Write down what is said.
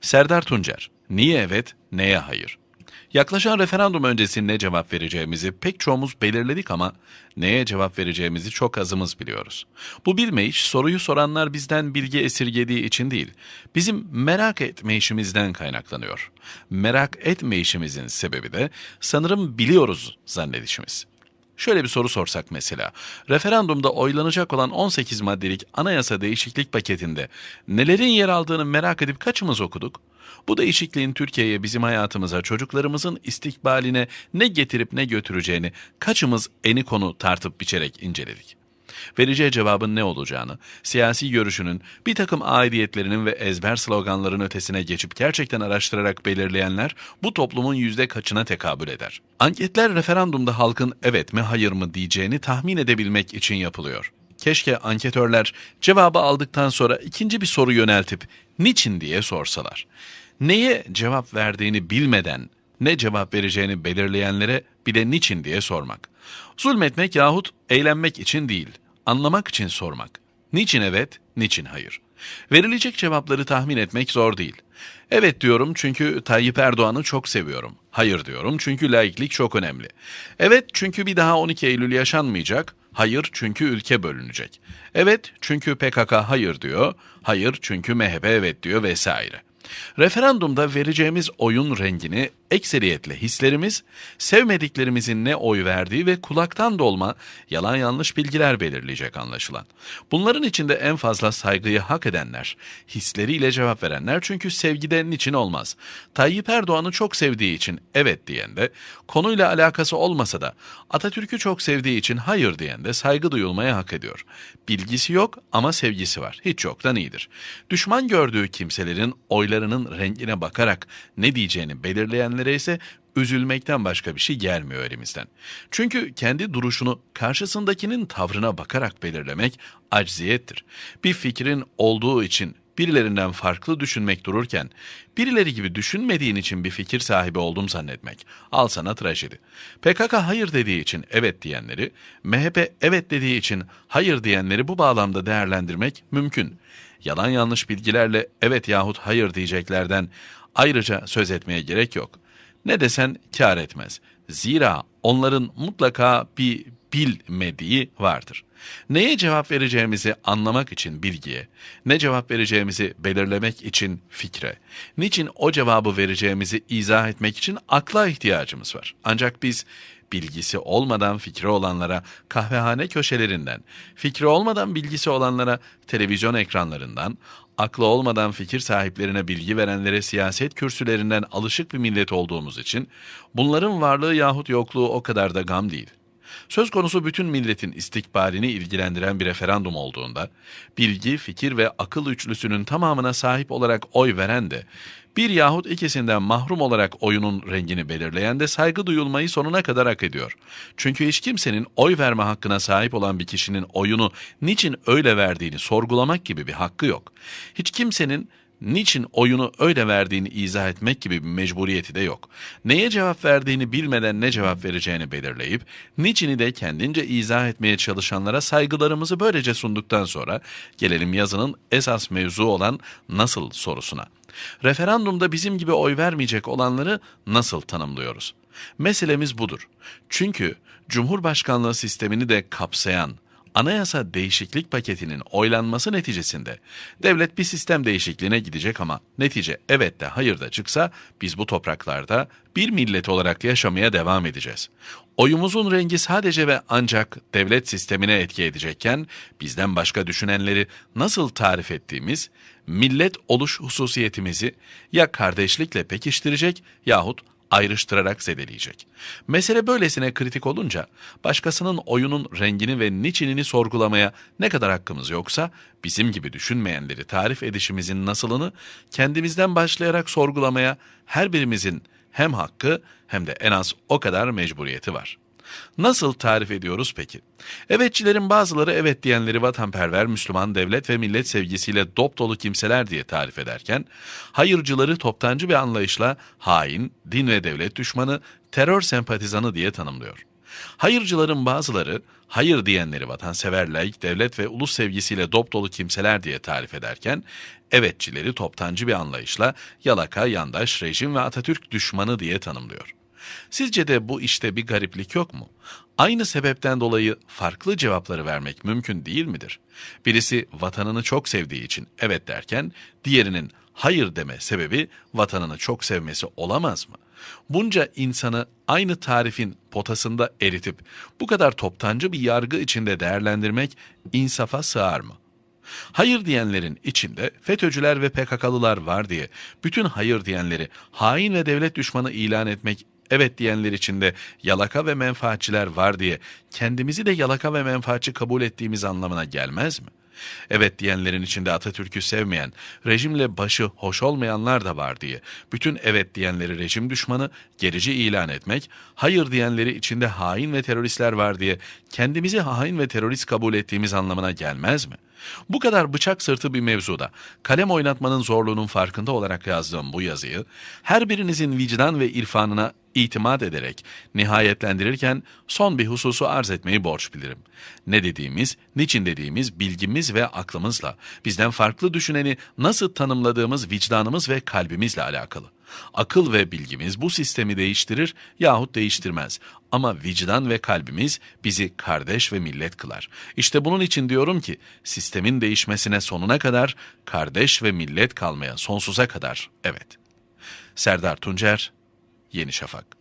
Serdar Tuncer, niye evet, neye hayır? Yaklaşan referandum öncesi ne cevap vereceğimizi pek çoğumuz belirledik ama neye cevap vereceğimizi çok azımız biliyoruz. Bu bilmeyiş soruyu soranlar bizden bilgi esirgediği için değil, bizim merak etmeyişimizden kaynaklanıyor. Merak etmeyişimizin sebebi de sanırım biliyoruz zannedişimiz. Şöyle bir soru sorsak mesela. Referandumda oylanacak olan 18 maddelik anayasa değişiklik paketinde nelerin yer aldığını merak edip kaçımız okuduk? Bu değişikliğin Türkiye'ye, bizim hayatımıza, çocuklarımızın istikbaline ne getirip ne götüreceğini kaçımız eni konu tartıp biçerek inceledik? Vereceği cevabın ne olacağını, siyasi görüşünün, bir takım aidiyetlerinin ve ezber sloganların ötesine geçip gerçekten araştırarak belirleyenler bu toplumun yüzde kaçına tekabül eder? Anketler referandumda halkın evet mi hayır mı diyeceğini tahmin edebilmek için yapılıyor. Keşke anketörler cevabı aldıktan sonra ikinci bir soru yöneltip niçin diye sorsalar. Neye cevap verdiğini bilmeden ne cevap vereceğini belirleyenlere bir de niçin diye sormak. Zulmetmek yahut eğlenmek için değil, anlamak için sormak. Niçin evet, niçin hayır? Verilecek cevapları tahmin etmek zor değil. Evet diyorum çünkü Tayyip Erdoğan'ı çok seviyorum. Hayır diyorum çünkü laiklik çok önemli. Evet çünkü bir daha 12 Eylül yaşanmayacak. Hayır çünkü ülke bölünecek. Evet çünkü PKK hayır diyor. Hayır çünkü MHP evet diyor vesaire. Referandumda vereceğimiz oyun rengini ekseriyetle hislerimiz, sevmediklerimizin ne oy verdiği ve kulaktan dolma yalan yanlış bilgiler belirleyecek anlaşılan. Bunların içinde en fazla saygıyı hak edenler, hisleriyle cevap verenler çünkü sevgide niçin olmaz. Tayyip Erdoğan'ı çok sevdiği için evet diyen de, konuyla alakası olmasa da Atatürk'ü çok sevdiği için hayır diyen de saygı duyulmaya hak ediyor. Bilgisi yok ama sevgisi var. Hiç yoktan iyidir. Düşman gördüğü kimselerin oylarının rengine bakarak ne diyeceğini belirleyenlere ise üzülmekten başka bir şey gelmiyor elimizden. Çünkü kendi duruşunu karşısındakinin tavrına bakarak belirlemek acziyettir. Bir fikrin olduğu için birilerinden farklı düşünmek dururken, birileri gibi düşünmediğin için bir fikir sahibi oldum zannetmek. Al sana trajedi. PKK hayır dediği için evet diyenleri, MHP evet dediği için hayır diyenleri bu bağlamda değerlendirmek mümkün. Yalan yanlış bilgilerle evet yahut hayır diyeceklerden ayrıca söz etmeye gerek yok. Ne desen kar etmez. Zira onların mutlaka bir bilmediği vardır. Neye cevap vereceğimizi anlamak için bilgiye, ne cevap vereceğimizi belirlemek için fikre, niçin o cevabı vereceğimizi izah etmek için akla ihtiyacımız var. Ancak biz bilgisi olmadan fikri olanlara kahvehane köşelerinden, fikri olmadan bilgisi olanlara televizyon ekranlarından, aklı olmadan fikir sahiplerine bilgi verenlere siyaset kürsülerinden alışık bir millet olduğumuz için bunların varlığı yahut yokluğu o kadar da gam değil. Söz konusu bütün milletin istikbalini ilgilendiren bir referandum olduğunda, bilgi, fikir ve akıl üçlüsünün tamamına sahip olarak oy veren de, bir yahut ikisinden mahrum olarak oyunun rengini belirleyen de saygı duyulmayı sonuna kadar hak ediyor. Çünkü hiç kimsenin oy verme hakkına sahip olan bir kişinin oyunu niçin öyle verdiğini sorgulamak gibi bir hakkı yok. Hiç kimsenin niçin oyunu öyle verdiğini izah etmek gibi bir mecburiyeti de yok. Neye cevap verdiğini bilmeden ne cevap vereceğini belirleyip, niçini de kendince izah etmeye çalışanlara saygılarımızı böylece sunduktan sonra gelelim yazının esas mevzu olan nasıl sorusuna. Referandumda bizim gibi oy vermeyecek olanları nasıl tanımlıyoruz? Meselemiz budur. Çünkü Cumhurbaşkanlığı sistemini de kapsayan anayasa değişiklik paketinin oylanması neticesinde devlet bir sistem değişikliğine gidecek ama netice evet de hayır da çıksa biz bu topraklarda bir millet olarak yaşamaya devam edeceğiz. Oyumuzun rengi sadece ve ancak devlet sistemine etki edecekken bizden başka düşünenleri nasıl tarif ettiğimiz millet oluş hususiyetimizi ya kardeşlikle pekiştirecek yahut ayrıştırarak zedeleyecek. Mesele böylesine kritik olunca başkasının oyunun rengini ve niçinini sorgulamaya ne kadar hakkımız yoksa bizim gibi düşünmeyenleri tarif edişimizin nasılını kendimizden başlayarak sorgulamaya her birimizin hem hakkı hem de en az o kadar mecburiyeti var. Nasıl tarif ediyoruz peki? Evetçilerin bazıları evet diyenleri vatanperver, Müslüman, devlet ve millet sevgisiyle dop dolu kimseler diye tarif ederken, hayırcıları toptancı bir anlayışla hain, din ve devlet düşmanı, terör sempatizanı diye tanımlıyor. Hayırcıların bazıları, hayır diyenleri vatansever, laik, devlet ve ulus sevgisiyle dop dolu kimseler diye tarif ederken, evetçileri toptancı bir anlayışla yalaka, yandaş, rejim ve Atatürk düşmanı diye tanımlıyor. Sizce de bu işte bir gariplik yok mu? Aynı sebepten dolayı farklı cevapları vermek mümkün değil midir? Birisi vatanını çok sevdiği için evet derken, diğerinin hayır deme sebebi vatanını çok sevmesi olamaz mı? Bunca insanı aynı tarifin potasında eritip bu kadar toptancı bir yargı içinde değerlendirmek insafa sığar mı? Hayır diyenlerin içinde FETÖ'cüler ve PKK'lılar var diye bütün hayır diyenleri hain ve devlet düşmanı ilan etmek evet diyenler içinde yalaka ve menfaatçiler var diye kendimizi de yalaka ve menfaatçi kabul ettiğimiz anlamına gelmez mi? Evet diyenlerin içinde Atatürk'ü sevmeyen, rejimle başı hoş olmayanlar da var diye bütün evet diyenleri rejim düşmanı, gerici ilan etmek, hayır diyenleri içinde hain ve teröristler var diye kendimizi hain ve terörist kabul ettiğimiz anlamına gelmez mi? Bu kadar bıçak sırtı bir mevzuda kalem oynatmanın zorluğunun farkında olarak yazdığım bu yazıyı her birinizin vicdan ve irfanına itimat ederek nihayetlendirirken son bir hususu arz etmeyi borç bilirim. Ne dediğimiz, niçin dediğimiz bilgimiz ve aklımızla bizden farklı düşüneni nasıl tanımladığımız vicdanımız ve kalbimizle alakalı. Akıl ve bilgimiz bu sistemi değiştirir yahut değiştirmez. Ama vicdan ve kalbimiz bizi kardeş ve millet kılar. İşte bunun için diyorum ki sistemin değişmesine sonuna kadar kardeş ve millet kalmaya sonsuza kadar evet. Serdar Tuncer, Yeni Şafak